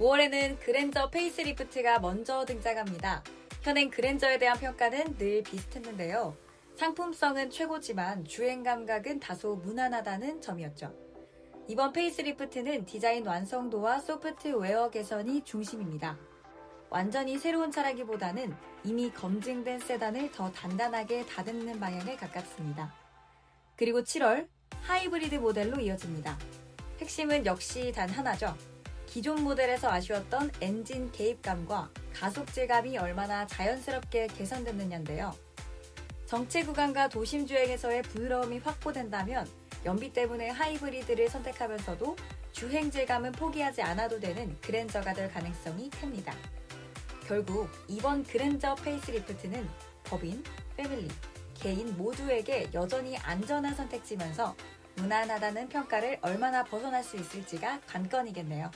5월에는 그랜저 페이스리프트가 먼저 등장합니다. 현행 그랜저에 대한 평가는 늘 비슷했는데요. 상품성은 최고지만 주행 감각은 다소 무난하다는 점이었죠. 이번 페이스리프트는 디자인 완성도와 소프트웨어 개선이 중심입니다. 완전히 새로운 차라기보다는 이미 검증된 세단을 더 단단하게 다듬는 방향에 가깝습니다. 그리고 7월 하이브리드 모델로 이어집니다. 핵심은 역시 단 하나죠. 기존 모델에서 아쉬웠던 엔진 개입감과 가속 질감이 얼마나 자연스럽게 개선됐느냐인데요. 정체 구간과 도심 주행에서의 부드러움이 확보된다면 연비 때문에 하이브리드를 선택하면서도 주행 질감은 포기하지 않아도 되는 그랜저가 될 가능성이 큽니다. 결국 이번 그랜저 페이스리프트는 법인, 패밀리, 개인 모두에게 여전히 안전한 선택지면서 무난하다는 평가를 얼마나 벗어날 수 있을지가 관건이겠네요.